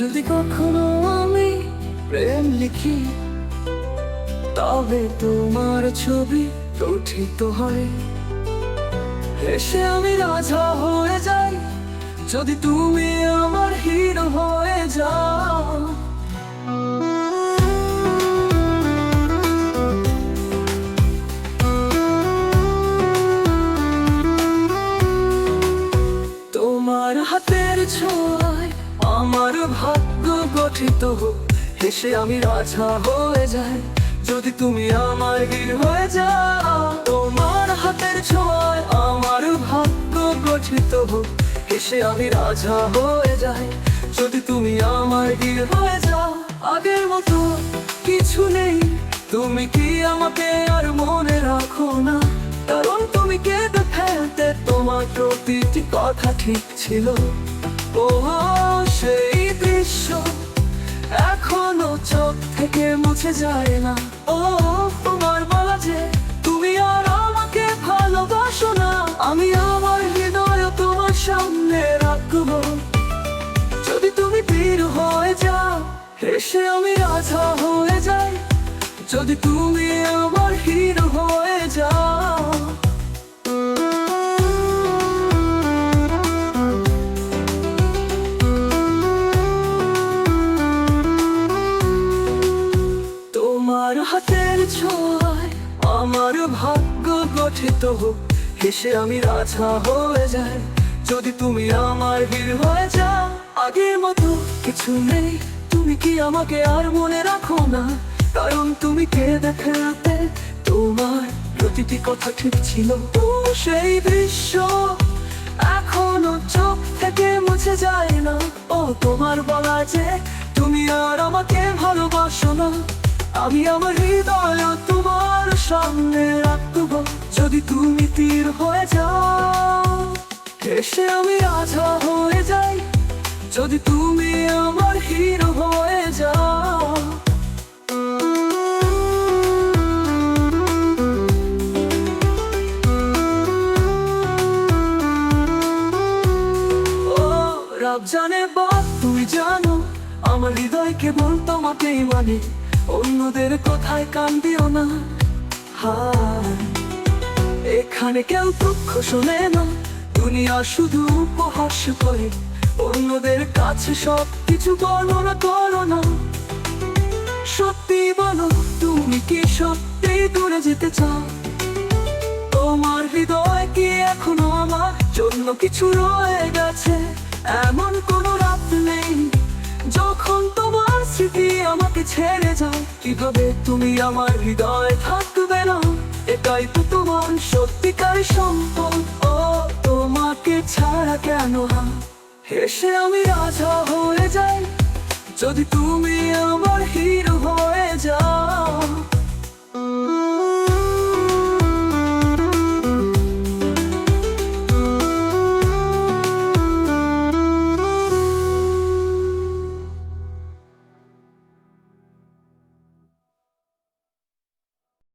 যদি কখনো আমি প্রেম লিখি, তবে তোমার ছবি গঠিত হয়। এসে আমি রাজা হয়ে যাই, যদি তুমি আমার হিরো হয়ে যাও। হেসে আমি রাজা হয়ে যাই। যদি তুমি আমার বীর হয়ে যাও, তোমার হাতের ছোঁয়ায় আমার ভাগ্য গঠিত হোক। হেসে আমি রাজা হয়ে যাই। যদি তুমি আমার বীর হয়ে যাও, আগের মতো কিছু নেই। তুমি কি আমাকে আর মনে রাখো না? কারণ তুমি কেঁদে ফেলতে তোমার প্রতিটি কথা ঠিক ছিল। ও সেই দৃশ্য চোখ থেকে মুছে যায় না। ও, তোমার বলা তুমি আর আমাকে ভালোবাসো না। আমি আমার হৃদয় তোমার সামনে রাখব। যদি তুমি বীর হয়ে যাও, হেসে আমি রাজা হয়ে যাই। যদি তুমি আমার হিরো হয়ে আমার ভাগ্য গঠিত হোক, হেসে আমি রাজা হয়ে যাই। যদি তুমি আমার বীর হয়ে যাও, আগের মতো কিছু নেই। তুমি কি আমাকে আর মনে রাখো না? কারণ তুমি কে দেখাতে তোমার প্রতিটি কথা ঠিক ছিল। তো সেই দৃশ্য এখনও চোখ থেকে মুছে যায় না। ও, তোমার বলা যে তুমি আর আমাকে ভালোবাসো না। আমি আমার হৃদয় সামনে রাখব। যদি তুমি তীর হয়ে যাও, এসে আমি রাজা হয়ে যাই। যদি তুমি আমার হিরো হয়ে যাও। জানে বা, তুমি জানো, আমার হৃদয় কেবল তোমাকেই মানে। অন্যদের কথায় কান দিও না। এখানে কেউ দুঃখ শোনে না, দুনিয়া শুধু উপহাস করে। অন্যদের কাছে সব কিছু বর্ণনা করো না। সত্যি বলো, তুমি কি সত্যি দূরে যেতে চাও? তোমার হৃদয় কি এখনও আমার জন্য কিছু রয়ে গেছে? এমন কোনো রাত নেই, যখন স্মৃতি আমাকে ছেড়ে যাও। কীভাবে তুমি আমার হৃদয় থাকবে না? এটাই তো তোমার সত্যিকার সম্পদ। ও, তোমাকে ছাড়া কেন হেসে আমি রাজা হয়ে যাই। যদি তুমি আমার হিরো